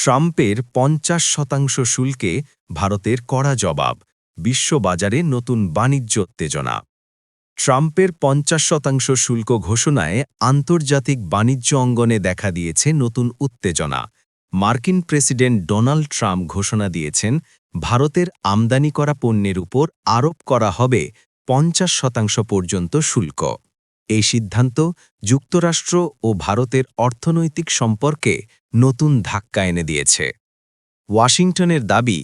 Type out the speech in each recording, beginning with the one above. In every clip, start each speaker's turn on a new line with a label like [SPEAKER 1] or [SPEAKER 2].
[SPEAKER 1] ট্রাম্পের পঞ্চাশ শতাংশ শুল্কে ভারতের কড়া জবাব, বিশ্ববাজারে নতুন বাণিজ্য উত্তেজনা। ট্রাম্পের পঞ্চাশ শতাংশ শুল্ক ঘোষণায় আন্তর্জাতিক বাণিজ্য অঙ্গনে দেখা দিয়েছে নতুন উত্তেজনা। মার্কিন প্রেসিডেন্ট ডোনাল্ড ট্রাম্প ঘোষণা দিয়েছেন, ভারতের আমদানি করা পণ্যের উপর আরোপ করা হবে পঞ্চাশ শতাংশ পর্যন্ত শুল্ক। এই সিদ্ধান্ত যুক্তরাষ্ট্র ও ভারতের অর্থনৈতিক সম্পর্কে নতুন ধাক্কা এনে দিয়েছে। ওয়াশিংটনের দাবি,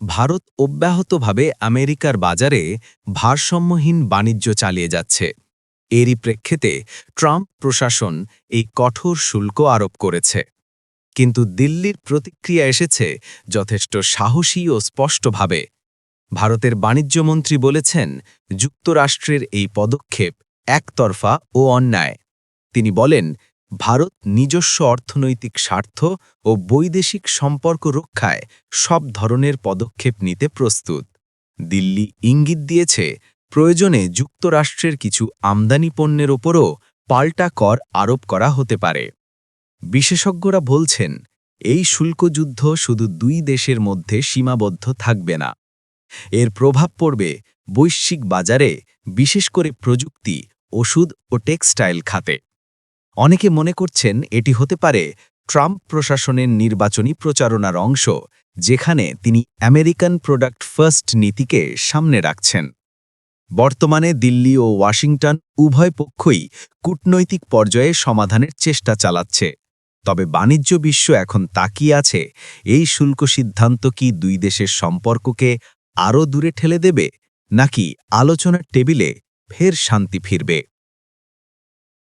[SPEAKER 1] ভারত অব্যাহতভাবে আমেরিকার বাজারে ভারসাম্যহীন বাণিজ্য চালিয়ে যাচ্ছে। এরই প্রেক্ষিতে ট্রাম্প প্রশাসন এই কঠোর শুল্ক আরোপ করেছে। কিন্তু দিল্লির প্রতিক্রিয়া এসেছে যথেষ্ট সাহসী ও স্পষ্টভাবে। ভারতের বাণিজ্যমন্ত্রী বলেছেন, যুক্তরাষ্ট্রের এই পদক্ষেপ একতরফা ও অন্যায়। তিনি বলেন, ভারত নিজস্ব অর্থনৈতিক স্বার্থ ও বৈদেশিক সম্পর্ক রক্ষায় সব ধরনের পদক্ষেপ নিতে প্রস্তুত। দিল্লি ইঙ্গিত দিয়েছে, প্রয়োজনে যুক্তরাষ্ট্রের কিছু আমদানি পণ্যের ওপরও পাল্টা কর আরোপ করা হতে পারে। বিশেষজ্ঞরা বলছেন, এই শুল্কযুদ্ধ শুধু দুই দেশের মধ্যে সীমাবদ্ধ থাকবে না। এর প্রভাব পড়বে বৈশ্বিক বাজারে, বিশেষ করে প্রযুক্তি ওষুধ ও টেক্সটাইল খাতে। অনেকে মনে করছেন এটি হতে পারে ট্রাম্প প্রশাসনের নির্বাচনী প্রচারণার অংশ, যেখানে তিনি আমেরিকান প্রোডাক্ট ফার্স্ট নীতিকে সামনে রাখছেন। বর্তমানে দিল্লি ও ওয়াশিংটন উভয় পক্ষই কূটনৈতিক পর্যায়ে সমাধানের চেষ্টা চালাচ্ছে। তবে বাণিজ্য বিশ্ব এখন তাকিয়ে আছে, এই শুল্ক সিদ্ধান্ত কি দুই দেশের সম্পর্ককে আরও দূরে ঠেলে দেবে, নাকি আলোচনার টেবিলে ফের শান্তি ফিরবে।